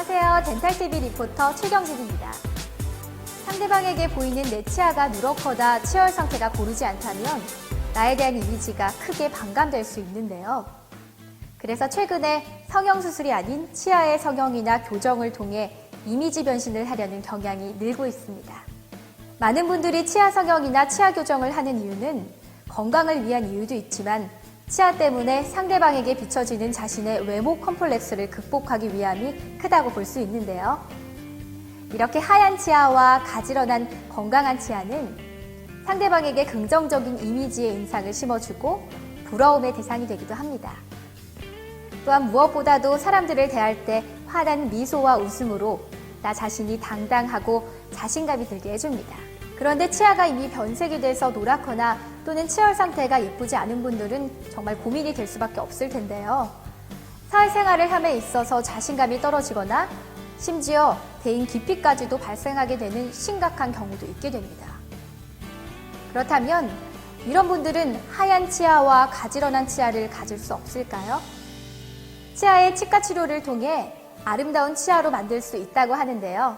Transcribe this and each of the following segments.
안녕하세요. 덴탈TV 리포터 최경진입니다. 상대방에게 보이는 내 치아가 누렇거나 치열 상태가 고르지 않다면 나에 대한 이미지가 크게 반감될 수 있는데요. 그래서 최근에 성형수술이 아닌 치아의 성형이나 교정을 통해 이미지 변신을 하려는 경향이 늘고 있습니다. 많은 분들이 치아 성형이나 치아 교정을 하는 이유는 건강을 위한 이유도 있지만 치아 때문에 상대방에게 비춰지는 자신의 외모 컴플렉스를 극복하기 위함이 크다고 볼 수 있는데요. 이렇게 하얀 치아와 가지런한 건강한 치아는 상대방에게 긍정적인 이미지의 인상을 심어주고 부러움의 대상이 되기도 합니다. 또한 무엇보다도 사람들을 대할 때 환한 미소와 웃음으로 나 자신이 당당하고 자신감이 들게 해줍니다. 그런데 치아가 이미 변색이 돼서 노랗거나 또는 치열 상태가 예쁘지 않은 분들은 정말 고민이 될 수밖에 없을 텐데요. 사회생활을 함에 있어서 자신감이 떨어지거나 심지어 대인 기피까지도 발생하게 되는 심각한 경우도 있게 됩니다. 그렇다면 이런 분들은 하얀 치아와 가지런한 치아를 가질 수 없을까요? 치아의 치과 치료를 통해 아름다운 치아로 만들 수 있다고 하는데요.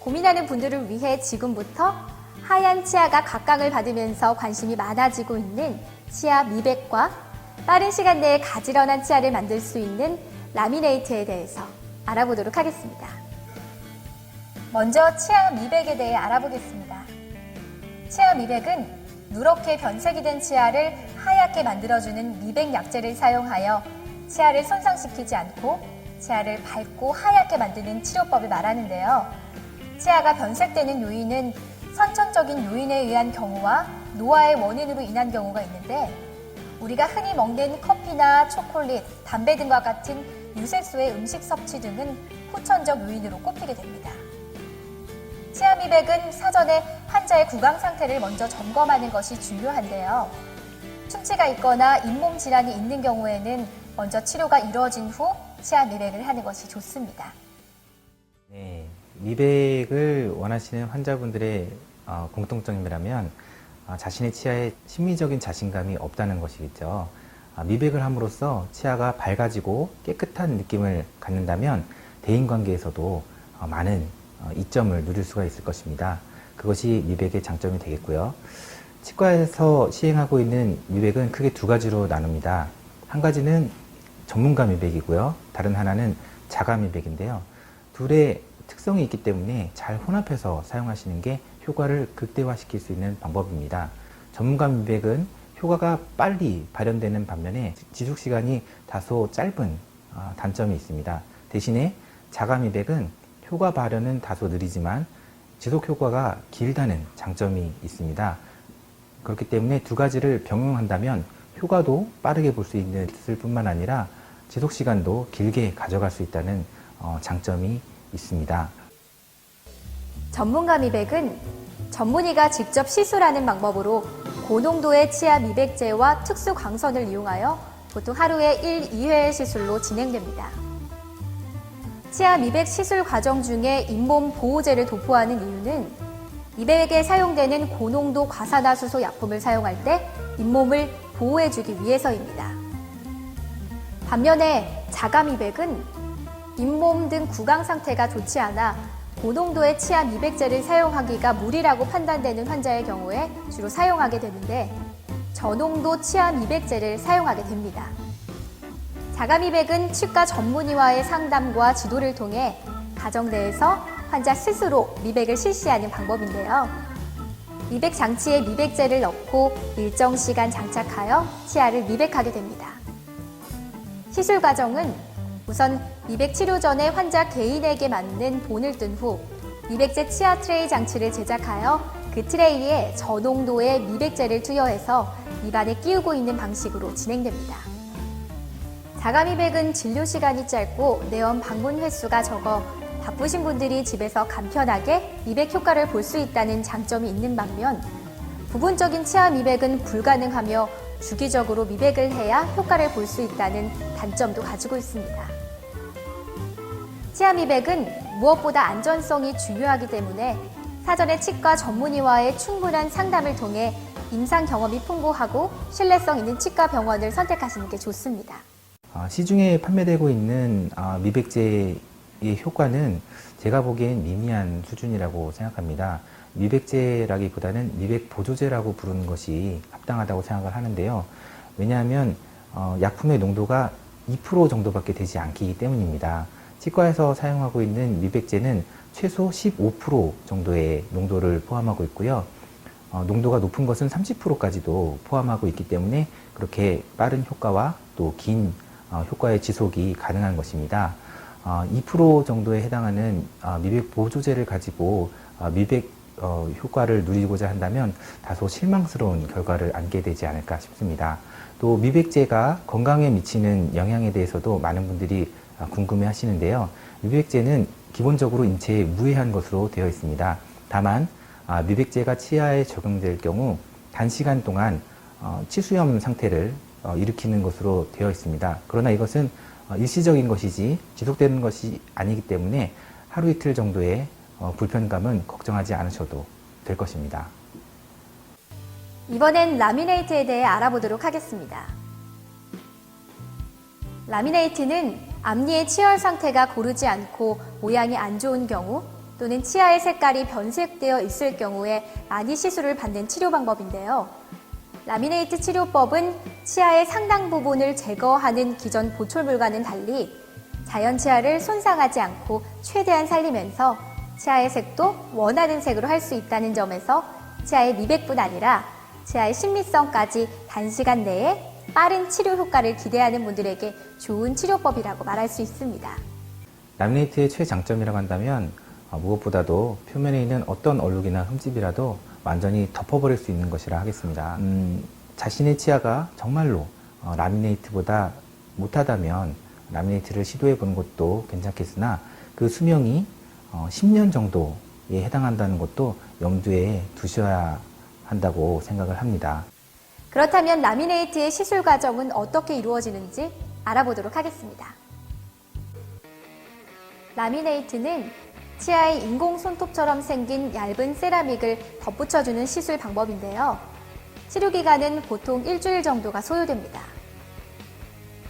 고민하는 분들을 위해 지금부터 하얀 치아가 각광을 받으면서 관심이 많아지고 있는 치아 미백과 빠른 시간 내에 가지런한 치아를 만들 수 있는 라미네이트에 대해서 알아보도록 하겠습니다. 먼저 치아 미백에 대해 알아보겠습니다. 치아 미백은 누렇게 변색이 된 치아를 하얗게 만들어주는 미백 약재를 사용하여 치아를 손상시키지 않고 치아를 밝고 하얗게 만드는 치료법을 말하는데요. 치아가 변색되는 요인은 선천적인 요인에 의한 경우와 노화의 원인으로 인한 경우가 있는데 우리가 흔히 먹는 커피나 초콜릿, 담배 등과 같은 유색소의 음식 섭취 등은 후천적 요인으로 꼽히게 됩니다. 치아 미백은 사전에 환자의 구강 상태를 먼저 점검하는 것이 중요한데요. 충치가 있거나 잇몸 질환이 있는 경우에는 먼저 치료가 이루어진 후 치아 미백을 하는 것이 좋습니다. 네, 미백을 원하시는 환자분들의 어, 공통점이라면 아, 자신의 치아에 심리적인 자신감이 없다는 것이겠죠. 아, 미백을 함으로써 치아가 밝아지고 깨끗한 느낌을 갖는다면 대인관계에서도 어, 많은 어, 이점을 누릴 수가 있을 것입니다. 그것이 미백의 장점이 되겠고요. 치과에서 시행하고 있는 미백은 크게 두 가지로 나눕니다. 한 가지는 전문가 미백이고요. 다른 하나는 자가 미백인데요. 둘의 특성이 있기 때문에 잘 혼합해서 사용하시는 게 효과를 극대화시킬 수 있는 방법입니다. 전문가 미백은 효과가 빨리 발현되는 반면에 지속 시간이 다소 짧은 아, 단점이 있습니다. 대신에 자가 미백은 효과 발현은 다소 느리지만 지속 효과가 길다는 장점이 있습니다. 그렇기 때문에 두 가지를 병용한다면 효과도 빠르게 볼 수 있을 뿐만 아니라 지속 시간도 길게 가져갈 수 있다는 어, 장점이 있습니다. 전문가 미백은 전문의가 직접 시술하는 방법으로 고농도의 치아 미백제와 특수 광선을 이용하여 보통 하루에 1, 2회의 시술로 진행됩니다. 치아 미백 시술 과정 중에 잇몸 보호제를 도포하는 이유는 미백에 사용되는 고농도 과산화수소 약품을 사용할 때 잇몸을 보호해주기 위해서입니다. 반면에 자가 미백은 잇몸 등 구강 상태가 좋지 않아 고농도의 치아 미백제를 사용하기가 무리라고 판단되는 환자의 경우에 주로 사용하게 되는데 저농도 치아 미백제를 사용하게 됩니다. 자가 미백은 치과 전문의와의 상담과 지도를 통해 가정 내에서 환자 스스로 미백을 실시하는 방법인데요. 미백 장치에 미백제를 넣고 일정 시간 장착하여 치아를 미백하게 됩니다. 시술 과정은 우선 미백 치료 전에 환자 개인에게 맞는 본을 뜬후 미백제 치아 트레이 장치를 제작하여 그 트레이에 저농도의 미백제를 투여해서 입안에 끼우고 있는 방식으로 진행됩니다. 자가미백은 진료 시간이 짧고 내원 방문 횟수가 적어 바쁘신 분들이 집에서 간편하게 미백 효과를 볼 수 있다는 장점이 있는 반면 부분적인 치아 미백은 불가능하며 주기적으로 미백을 해야 효과를 볼 수 있다는 단점도 가지고 있습니다. 치아 미백은 무엇보다 안전성이 중요하기 때문에 사전에 치과 전문의와의 충분한 상담을 통해 임상 경험이 풍부하고 신뢰성 있는 치과 병원을 선택하시는 게 좋습니다. 어, 시중에 판매되고 있는 어, 미백제 효과는 제가 보기엔 미미한 수준이라고 생각합니다. 미백제라기보다는 미백 보조제라고 부르는 것이 합당하다고 생각을 하는데요. 왜냐하면 어, 약품의 농도가 2% 정도밖에 되지 않기 때문입니다. 치과에서 사용하고 있는 미백제는 최소 15% 정도의 농도를 포함하고 있고요. 어, 농도가 높은 것은 30%까지도 포함하고 있기 때문에 그렇게 빠른 효과와 또긴 어, 효과의 지속이 가능한 것입니다. 어, 2% 정도에 해당하는 어, 미백 보조제를 가지고 어, 미백 어, 효과를 누리고자 한다면 다소 실망스러운 결과를 안게 되지 않을까 싶습니다. 또 미백제가 건강에 미치는 영향에 대해서도 많은 분들이 어, 궁금해 하시는데요. 미백제는 기본적으로 인체에 무해한 것으로 되어 있습니다. 다만 아, 미백제가 치아에 적용될 경우 단시간 동안 어, 치수염 상태를 어, 일으키는 것으로 되어 있습니다. 그러나 이것은 어, 일시적인 것이지 지속되는 것이 아니기 때문에 하루 이틀 정도의 어, 불편감은 걱정하지 않으셔도 될 것입니다. 이번엔 라미네이트에 대해 알아보도록 하겠습니다. 라미네이트는 앞니의 치열 상태가 고르지 않고 모양이 안 좋은 경우 또는 치아의 색깔이 변색되어 있을 경우에 많이 시술을 받는 치료 방법인데요. 라미네이트 치료법은 치아의 상당 부분을 제거하는 기존 보철물과는 달리 자연 치아를 손상하지 않고 최대한 살리면서 치아의 색도 원하는 색으로 할 수 있다는 점에서 치아의 미백뿐 아니라 치아의 신미성까지 단시간 내에 빠른 치료 효과를 기대하는 분들에게 좋은 치료법이라고 말할 수 있습니다. 라미네이트의 최장점이라고 한다면 어, 무엇보다도 표면에 있는 어떤 얼룩이나 흠집이라도 완전히 덮어버릴 수 있는 것이라 하겠습니다. 음, 자신의 치아가 정말로 어, 라미네이트보다 못하다면 라미네이트를 시도해 보는 것도 괜찮겠으나 그 수명이 어, 10년 정도에 해당한다는 것도 염두에 두셔야 한다고 생각을 합니다. 그렇다면 라미네이트의 시술 과정은 어떻게 이루어지는지 알아보도록 하겠습니다. 라미네이트는 치아에 인공 손톱처럼 생긴 얇은 세라믹을 덧붙여주는 시술 방법인데요. 치료 기간은 보통 일주일 정도가 소요됩니다.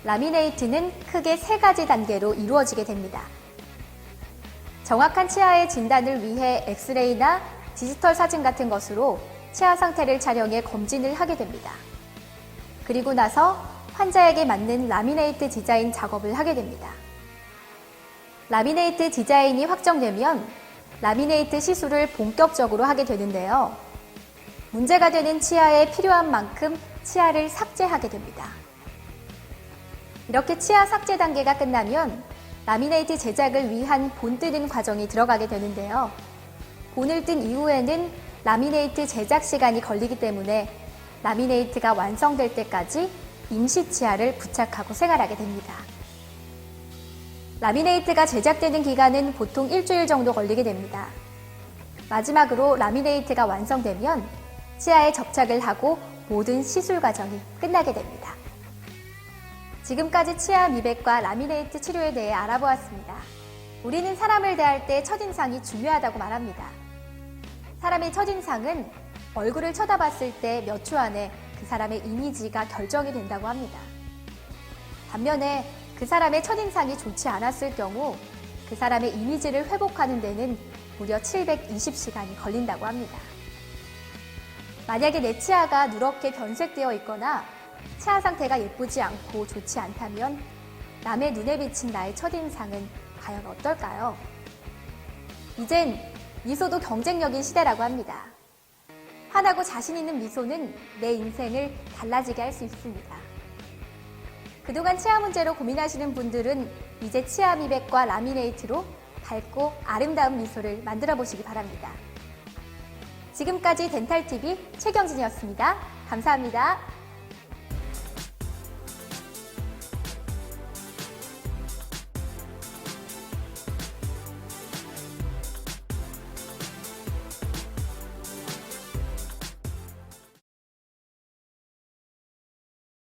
라미네이트는 크게 세 가지 단계로 이루어지게 됩니다. 정확한 치아의 진단을 위해 엑스레이나 디지털 사진 같은 것으로 치아 상태를 촬영해 검진을 하게 됩니다. 그리고 나서 환자에게 맞는 라미네이트 디자인 작업을 하게 됩니다. 라미네이트 디자인이 확정되면 라미네이트 시술을 본격적으로 하게 되는데요. 문제가 되는 치아에 필요한 만큼 치아를 삭제하게 됩니다. 이렇게 치아 삭제 단계가 끝나면 라미네이트 제작을 위한 본 뜨는 과정이 들어가게 되는데요. 본을 뜬 이후에는 라미네이트 제작 시간이 걸리기 때문에 라미네이트가 완성될 때까지 임시 치아를 부착하고 생활하게 됩니다. 라미네이트가 제작되는 기간은 보통 일주일 정도 걸리게 됩니다. 마지막으로 라미네이트가 완성되면 치아에 접착을 하고 모든 시술 과정이 끝나게 됩니다. 지금까지 치아 미백과 라미네이트 치료에 대해 알아보았습니다. 우리는 사람을 대할 때 첫인상이 중요하다고 말합니다. 사람의 첫인상은 얼굴을 쳐다봤을 때 몇 초 안에 그 사람의 이미지가 결정이 된다고 합니다. 반면에 그 사람의 첫인상이 좋지 않았을 경우 그 사람의 이미지를 회복하는 데는 무려 720시간이 걸린다고 합니다. 만약에 내 치아가 누렇게 변색되어 있거나 치아 상태가 예쁘지 않고 좋지 않다면 남의 눈에 비친 나의 첫인상은 과연 어떨까요? 이젠 미소도 경쟁력인 시대라고 합니다. 환하고 자신 있는 미소는 내 인생을 달라지게 할 수 있습니다. 그동안 치아 문제로 고민하시는 분들은 이제 치아 미백과 라미네이트로 밝고 아름다운 미소를 만들어 보시기 바랍니다. 지금까지 덴탈TV 최경진이었습니다. 감사합니다.